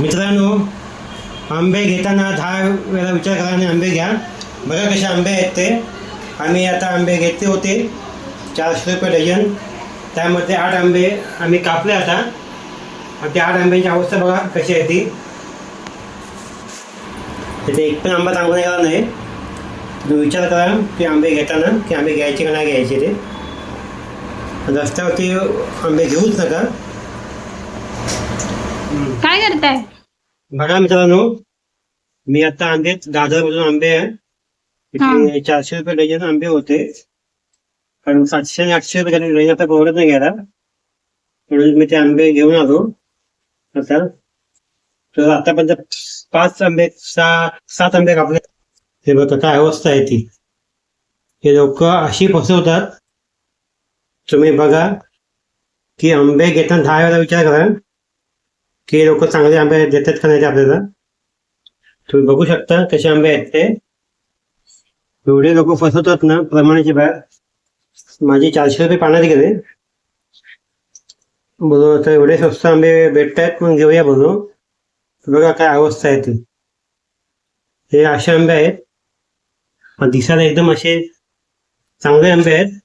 मित्रांनो आंबे घेताना दहा वेळा विचार करा आणि आंबे घ्या. बघा कसे आंबे आहेत ते. आम्ही आता आंबे घेतले होते. चारशे रुपये डझन. त्यामध्ये आठ आंबे आम्ही कापले आता. आणि त्या आठ आंब्यांची अवस्था बघा कशी आहे ती. तिथे एक पण आंबा चांगला निघाला नाही. तुम्ही विचार करा की आंबे घेताना की आंबे घ्यायचे का नाही घ्यायचे ते. रस्त्यावरती आंबे घेऊच नका. काय करताय? बघा मित्रांनो मी आता आंबे दादर मधून आंबे आहे. चारशे रुपये डझन आंबे होते. कारण सातशे आणि आठशे रुपये डझन आता परवडत नाही घ्यायला. म्हणून मी ते आंबे घेऊन आलो. आता तर आतापर्यंत पाच आंबे सहा सात आंबे कापले. हे बघा काय अवस्था आहे ती. हे लोक अशी फसवतात. तुम्ही बघा की आंबे घेताना दहा वेळा विचार करा. ते लोक चांगले आंबे देतात का नाही आपल्याला? तुम्ही बघू शकता कसे आंबे आहेत ते. एवढे लोक फसवतात ना प्रमाणाची बाहेर माझे चारशे रुपये पाण्यात गेले. बोलू आता एवढे स्वस्त आंबे भेटतायत मग घेऊया बोलू. बघा काय अवस्था आहे ती. हे असे आंबे आहेत. दिसायला एकदम असे चांगले आंबे आहेत.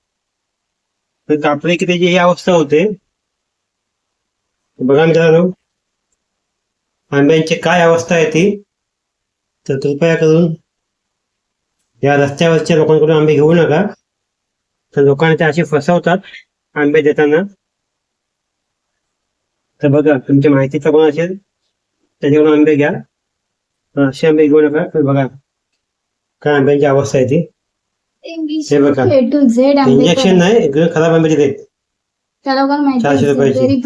कापले की त्याची ही अवस्था होते. बघा मित्रांनो. आंब्यांची काय अवस्था आहे ती? तर कृपया करून या रस्त्यावरच्या लोकांकडून आंबे घेऊ नका. तर लोकांना ते असे फसवतात आंबे देताना. तर बघा तुमच्या माहितीचा कोण असेल? त्याच्याकडून आंबे घ्या. असे आंबे घेऊ नका. तर बघा काय आंब्यांची अवस्था आहे ती? हे बघा. इंजेक्शन नाही एकदम खराब आंबे दिलेत त्या लोकांना माहिती चारशे रुपयाची.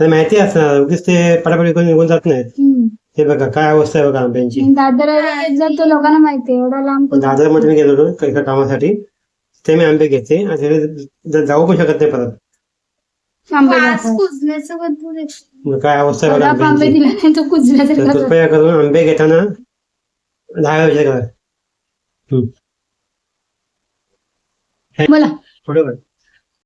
त्याला माहिती असणार उगीच ते पटापट विकून निघून जात नाहीत. हम्म. हे बघा काय अवस्था आहे बघा आंब्यांची. दादर जर तो लोकांना माहिती आहे, एवढा लांब पण दादरमध्ये मी गेलो होतो एका कामासाठी. ते मी आंबे घेते आणि ज- जाऊ पण शकत नाही परत. आंबे मग काय अवस्था आहे बघा आंबे आंब्यांची. दिला नाही तो तर कुजल्यासारखा कृपया करून आंबे घेताना दहा वेळा विचार करा. बोला. बरोबर.